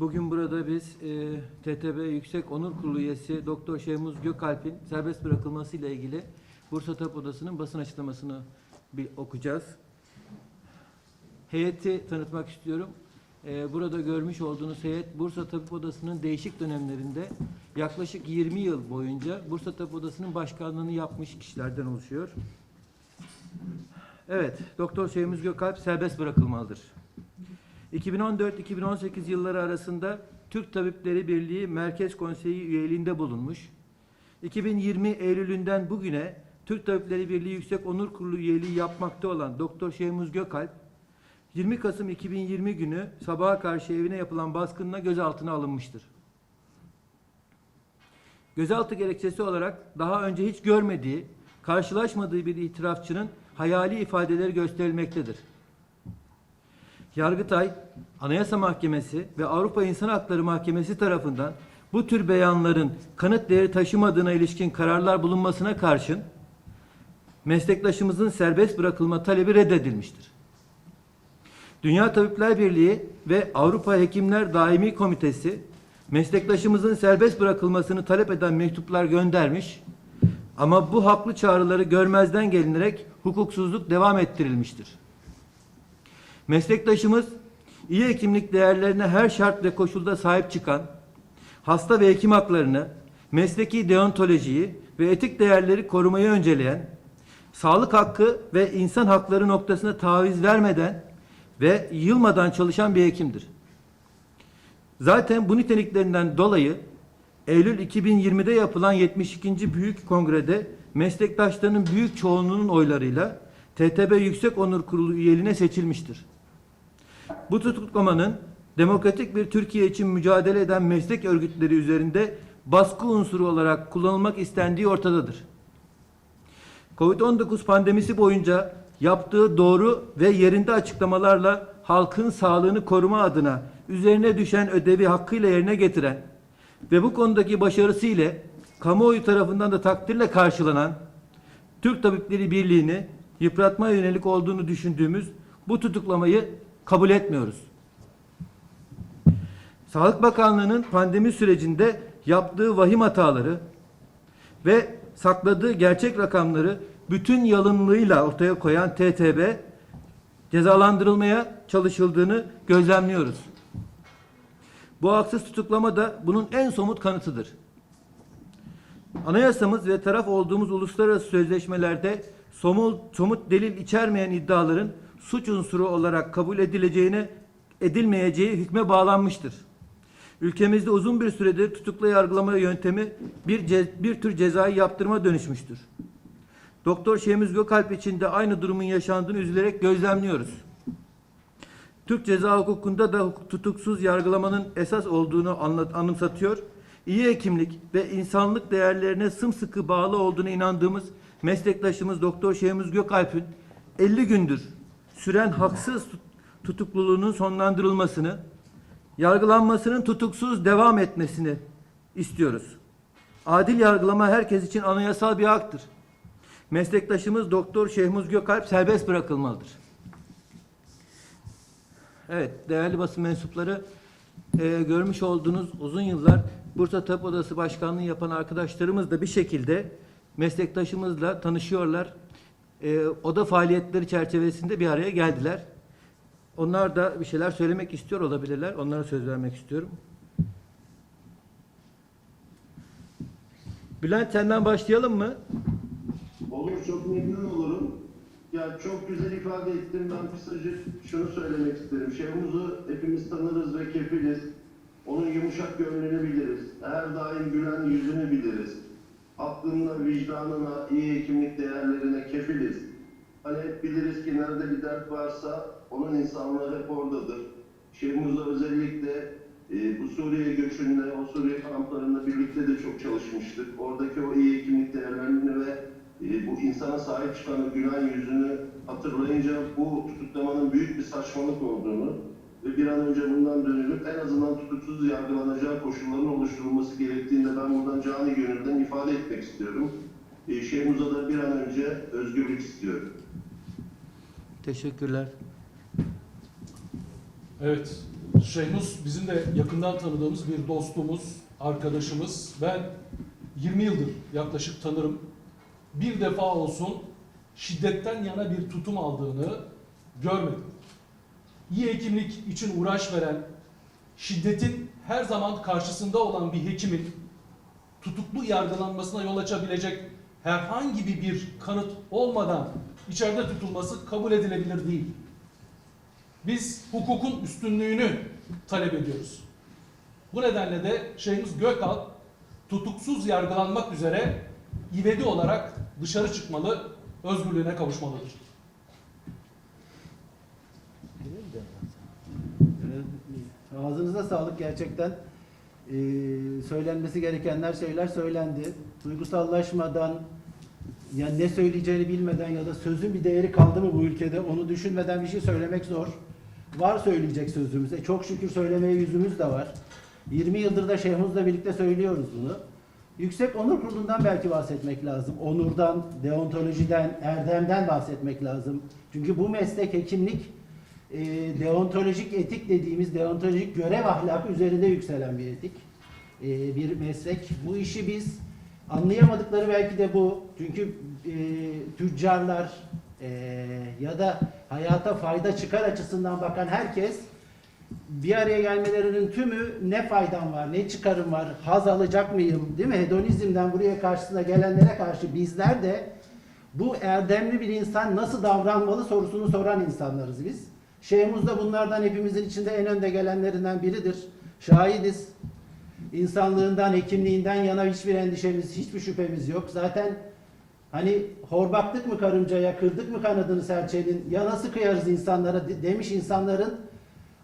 bugün burada biz e, TTB Yüksek Onur Kurulu üyesi Doktor Şehmuz Gökalp'in serbest bırakılması ile ilgili Bursa Tabip Odası'nın basın açıklamasını bir okuyacağız. Heyeti tanıtmak istiyorum. E, burada görmüş olduğunuz heyet Bursa Tabip Odası'nın değişik dönemlerinde yaklaşık 20 yıl boyunca Bursa Tabip Odası'nın başkanlığını yapmış kişilerden oluşuyor. Evet, Doktor Şehmuz Gökalp serbest bırakılmalıdır. 2014-2018 yılları arasında Türk Tabipleri Birliği Merkez Konseyi üyeliğinde bulunmuş. 2020 Eylül'ünden bugüne Türk Tabipleri Birliği Yüksek Onur Kurulu üyeliği yapmakta olan Doktor Şehmuz Gökalp 20 Kasım 2020 günü sabaha karşı evine yapılan baskınla gözaltına alınmıştır. Gözaltı gerekçesi olarak daha önce hiç görmediği, karşılaşmadığı bir itirafçının hayali ifadeleri gösterilmektedir. Yargıtay, Anayasa Mahkemesi ve Avrupa İnsan Hakları Mahkemesi tarafından bu tür beyanların kanıt değeri taşımadığına ilişkin kararlar bulunmasına karşın meslektaşımızın serbest bırakılma talebi reddedilmiştir. Dünya Tabipler Birliği ve Avrupa Hekimler Daimi Komitesi meslektaşımızın serbest bırakılmasını talep eden mektuplar göndermiş ama bu haklı çağrıları görmezden gelinerek hukuksuzluk devam ettirilmiştir. Meslektaşımız iyi hekimlik değerlerine her şart ve koşulda sahip çıkan, hasta ve hekim haklarını, mesleki deontolojiyi ve etik değerleri korumayı önceleyen, sağlık hakkı ve insan hakları noktasına taviz vermeden ve yılmadan çalışan bir hekimdir. Zaten bu niteliklerinden dolayı Eylül 2020'de yapılan 72. Büyük Kongre'de meslektaşlarının büyük çoğunluğunun oylarıyla TTB Yüksek Onur Kurulu üyeliğine seçilmiştir. Bu tutuklamanın demokratik bir Türkiye için mücadele eden meslek örgütleri üzerinde baskı unsuru olarak kullanılmak istendiği ortadadır. Covid-19 pandemisi boyunca yaptığı doğru ve yerinde açıklamalarla halkın sağlığını koruma adına üzerine düşen ödevi hakkıyla yerine getiren ve bu konudaki başarısı ile kamuoyu tarafından da takdirle karşılanan Türk Tabipleri Birliği'ni yıpratmaya yönelik olduğunu düşündüğümüz bu tutuklamayı kabul etmiyoruz. Sağlık Bakanlığı'nın pandemi sürecinde yaptığı vahim hataları ve sakladığı gerçek rakamları bütün yalınlığıyla ortaya koyan TTB cezalandırılmaya çalışıldığını gözlemliyoruz. Bu haksız tutuklama da bunun en somut kanıtıdır. Anayasamız ve taraf olduğumuz uluslararası sözleşmelerde somut, somut delil içermeyen iddiaların suç unsuru olarak kabul edileceğine edilmeyeceği hükme bağlanmıştır. Ülkemizde uzun bir süredir tutuklu yargılama yöntemi bir, ce- bir tür cezai yaptırma dönüşmüştür. Doktor Şemiz Gökalp için de aynı durumun yaşandığını üzülerek gözlemliyoruz. Türk ceza hukukunda da tutuksuz yargılamanın esas olduğunu anlat, anımsatıyor. İyi hekimlik ve insanlık değerlerine sımsıkı bağlı olduğuna inandığımız meslektaşımız Doktor Şehmuz Gökalp'in 50 gündür süren haksız tut- tutukluluğunun sonlandırılmasını, yargılanmasının tutuksuz devam etmesini istiyoruz. Adil yargılama herkes için anayasal bir haktır. Meslektaşımız Doktor Şehmuz Gökalp serbest bırakılmalıdır. Evet, değerli basın mensupları, e, görmüş olduğunuz uzun yıllar Bursa Tabip Odası Başkanlığı yapan arkadaşlarımız da bir şekilde meslektaşımızla tanışıyorlar. E, oda faaliyetleri çerçevesinde bir araya geldiler. Onlar da bir şeyler söylemek istiyor olabilirler. Onlara söz vermek istiyorum. Bülent senden başlayalım mı? Olur çok memnun olurum. Ya çok güzel ifade ettim. Ben kısaca şunu söylemek isterim. Şehmuz'u hepimiz tanırız ve kefiliz. Onun yumuşak gönlünü biliriz. Her daim gülen yüzünü biliriz. Aklına, vicdanına, iyi hekimlik değerlerine kefiliz. Hani hep biliriz ki nerede bir dert varsa onun insanlığı hep oradadır. Şehmuz'la özellikle e, bu Suriye göçünde, o Suriye kamplarında birlikte de çok çalışmıştık. Oradaki o iyi hekimlik değerlerini ve e, bu insana sahip çıkan gülen yüzünü hatırlayınca bu tutuklamanın büyük bir saçmalık olduğunu ve bir an önce bundan dönülüp en azından tutuksuz yargılanacağı koşulların oluşturulması gerektiğini de ben buradan cani gönülden ifade etmek istiyorum. E, Şehmuz'a da bir an önce özgürlük istiyorum. Teşekkürler. Evet, Şeyhmus bizim de yakından tanıdığımız bir dostumuz, arkadaşımız. Ben 20 yıldır yaklaşık tanırım. Bir defa olsun şiddetten yana bir tutum aldığını görmedim. İyi hekimlik için uğraş veren, şiddetin her zaman karşısında olan bir hekimin tutuklu yargılanmasına yol açabilecek herhangi bir, kanıt olmadan içeride tutulması kabul edilebilir değil. Biz hukukun üstünlüğünü talep ediyoruz. Bu nedenle de Şeyhimiz Gökalp tutuksuz yargılanmak üzere ivedi olarak dışarı çıkmalı, özgürlüğüne kavuşmalıdır. Ee, Ağzınıza sağlık gerçekten. Ee, söylenmesi gerekenler şeyler söylendi. Duygusallaşmadan, ya ne söyleyeceğini bilmeden ya da sözün bir değeri kaldı mı bu ülkede onu düşünmeden bir şey söylemek zor. Var söyleyecek sözümüz. E, çok şükür söylemeye yüzümüz de var. 20 yıldır da Şeyhmuz'la birlikte söylüyoruz bunu. Yüksek Onur Kurulu'ndan belki bahsetmek lazım. Onurdan, deontolojiden, erdemden bahsetmek lazım. Çünkü bu meslek hekimlik e, deontolojik etik dediğimiz deontolojik görev ahlakı üzerinde yükselen bir etik. E, bir meslek. Bu işi biz anlayamadıkları belki de bu. Çünkü e, tüccarlar e, ya da hayata fayda çıkar açısından bakan herkes bir araya gelmelerinin tümü ne faydam var, ne çıkarım var, haz alacak mıyım, değil mi? Hedonizmden buraya karşısına gelenlere karşı bizler de bu erdemli bir insan nasıl davranmalı sorusunu soran insanlarız biz. Şeyhimiz de bunlardan hepimizin içinde en önde gelenlerinden biridir. Şahidiz. İnsanlığından, hekimliğinden yana hiçbir endişemiz, hiçbir şüphemiz yok. Zaten hani hor baktık mı karıncaya, kırdık mı kanadını serçenin, ya nasıl kıyarız insanlara de- demiş insanların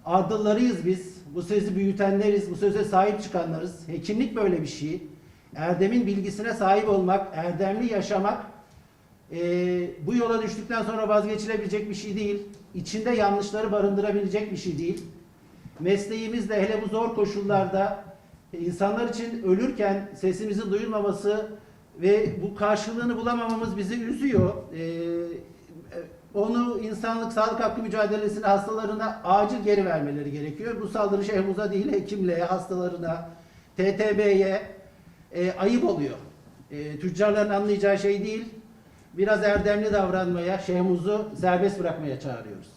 ardıllarıyız biz. Bu sözü büyütenleriz, bu söze sahip çıkanlarız. Hekimlik böyle bir şey. Erdemin bilgisine sahip olmak, erdemli yaşamak ee, bu yola düştükten sonra vazgeçilebilecek bir şey değil. İçinde yanlışları barındırabilecek bir şey değil. Mesleğimizde hele bu zor koşullarda e, insanlar için ölürken sesimizin duyulmaması ve bu karşılığını bulamamamız bizi üzüyor. Ee, onu insanlık sağlık hakkı mücadelesine hastalarına acil geri vermeleri gerekiyor. Bu saldırı Şehmuz'a değil hekimliğe, hastalarına, TTB'ye e, ayıp oluyor. E, tüccarların anlayacağı şey değil. Biraz erdemli davranmaya, Şehmuz'u serbest bırakmaya çağırıyoruz.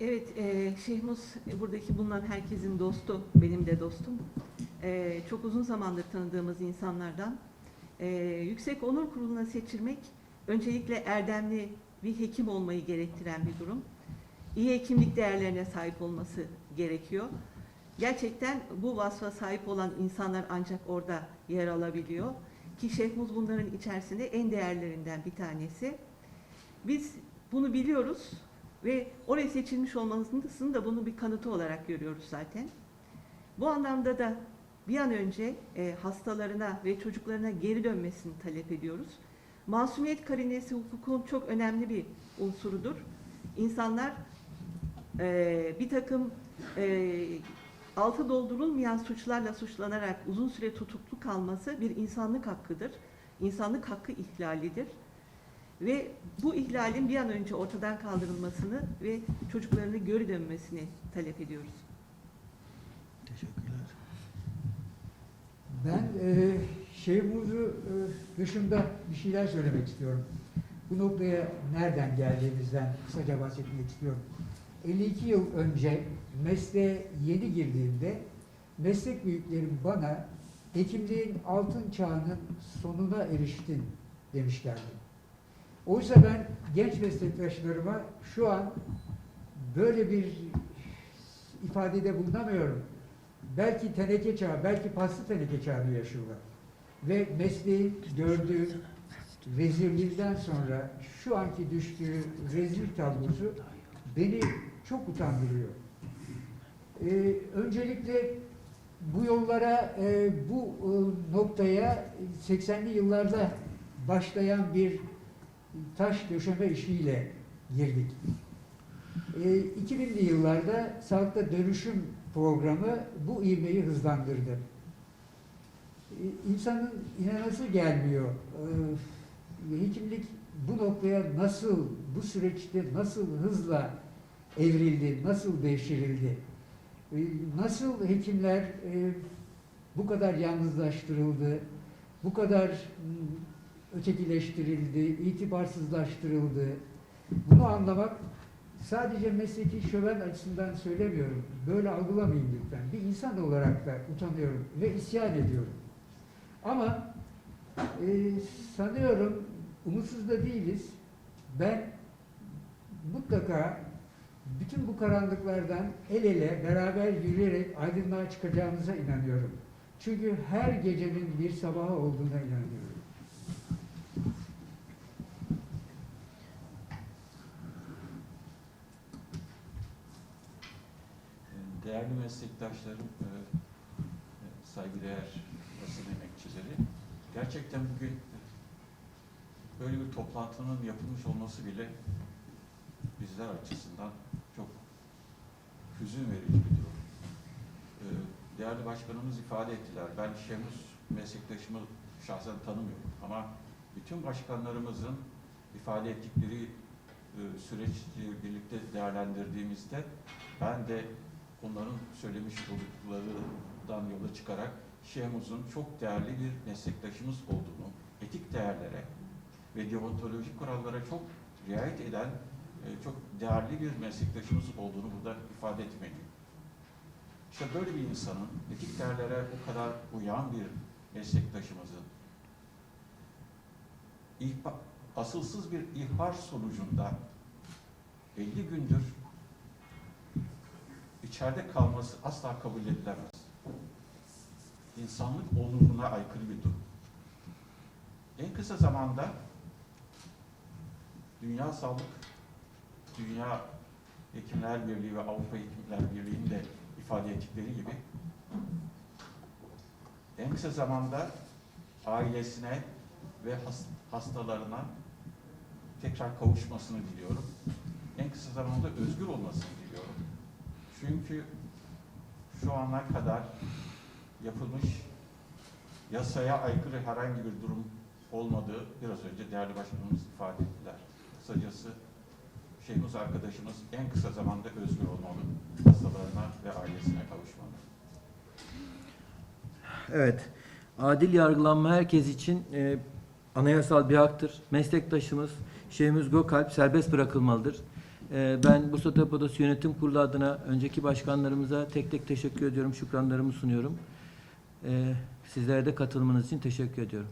Evet, e, Şehmus e, buradaki bulunan herkesin dostu, benim de dostum. E, çok uzun zamandır tanıdığımız insanlardan. E, Yüksek Onur Kurulu'na seçilmek öncelikle erdemli bir hekim olmayı gerektiren bir durum. İyi hekimlik değerlerine sahip olması gerekiyor. Gerçekten bu vasfa sahip olan insanlar ancak orada yer alabiliyor. Ki Şehmuz bunların içerisinde en değerlerinden bir tanesi. Biz bunu biliyoruz ve oraya seçilmiş olmasının da bunun bir kanıtı olarak görüyoruz zaten. Bu anlamda da bir an önce e, hastalarına ve çocuklarına geri dönmesini talep ediyoruz. Masumiyet karinesi hukukun çok önemli bir unsurudur. İnsanlar e, bir takım e, altı doldurulmayan suçlarla suçlanarak uzun süre tutuklu kalması bir insanlık hakkıdır. İnsanlık hakkı ihlalidir. Ve bu ihlalin bir an önce ortadan kaldırılmasını ve çocuklarını geri dönmesini talep ediyoruz. Ben e, Şeyhmuz'u e, dışında bir şeyler söylemek istiyorum. Bu noktaya nereden geldiğimizden kısaca bahsetmek istiyorum. 52 yıl önce mesleğe yeni girdiğimde meslek büyüklerim bana hekimliğin altın çağının sonuna eriştin demişlerdi. Oysa ben genç meslektaşlarıma şu an böyle bir ifadede bulunamıyorum. Belki teneke çağı, belki paslı teneke çağını yaşıyorlar. Ve mesleğin gördüğü vezirlikten sonra şu anki düştüğü rezil tablosu beni çok utandırıyor. Ee, öncelikle bu yollara, e, bu e, noktaya 80'li yıllarda başlayan bir taş döşeme işiyle girdik. E, 2000'li yıllarda sağlıkta dönüşüm programı bu ivmeyi hızlandırdı. E, insanın inanası gelmiyor. E, hekimlik bu noktaya nasıl, bu süreçte nasıl hızla evrildi, nasıl devşirildi, e, nasıl hekimler e, bu kadar yalnızlaştırıldı, bu kadar m, ötekileştirildi, itibarsızlaştırıldı. Bunu anlamak sadece mesleki şöven açısından söylemiyorum. Böyle algılamayın lütfen. Bir insan olarak da utanıyorum ve isyan ediyorum. Ama e, sanıyorum umutsuz da değiliz. Ben mutlaka bütün bu karanlıklardan el ele beraber yürüyerek aydınlığa çıkacağımıza inanıyorum. Çünkü her gecenin bir sabahı olduğuna inanıyorum. Değerli meslektaşlarım, e, e, saygıdeğer basın emekçileri, gerçekten bugün böyle bir toplantının yapılmış olması bile bizler açısından hüzün verici bir durum. E, Değerli başkanımız ifade ettiler. Ben Şemus meslektaşımı şahsen tanımıyorum ama bütün başkanlarımızın ifade ettikleri e, süreçle birlikte değerlendirdiğimizde ben de onların söylemiş olduklarından yola çıkarak Şehmuz'un çok değerli bir meslektaşımız olduğunu, etik değerlere ve deontolojik kurallara çok riayet eden çok değerli bir meslektaşımız olduğunu burada ifade etmeliyim. İşte böyle bir insanın etik değerlere bu kadar uyan bir meslektaşımızın asılsız bir ihbar sonucunda 50 gündür içeride kalması asla kabul edilemez. İnsanlık onuruna aykırı bir durum. En kısa zamanda Dünya Sağlık, Dünya Hekimler Birliği ve Avrupa Hekimler Birliği'nin de ifade ettikleri gibi en kısa zamanda ailesine ve has- hastalarına tekrar kavuşmasını diliyorum. En kısa zamanda özgür olmasını diliyorum. Çünkü şu ana kadar yapılmış yasaya aykırı herhangi bir durum olmadığı biraz önce değerli başkanımız ifade ettiler. Kısacası Şeyhimiz arkadaşımız en kısa zamanda özgür olmalı, hastalarına ve ailesine kavuşmalı. Evet. Adil yargılanma herkes için e, anayasal bir haktır. Meslektaşımız Şeyhimiz Gökalp serbest bırakılmalıdır. E, ben bu Stop Odası Yönetim Kurulu adına önceki başkanlarımıza tek tek teşekkür ediyorum, şükranlarımı sunuyorum. E, sizlere de katılmanız için teşekkür ediyorum.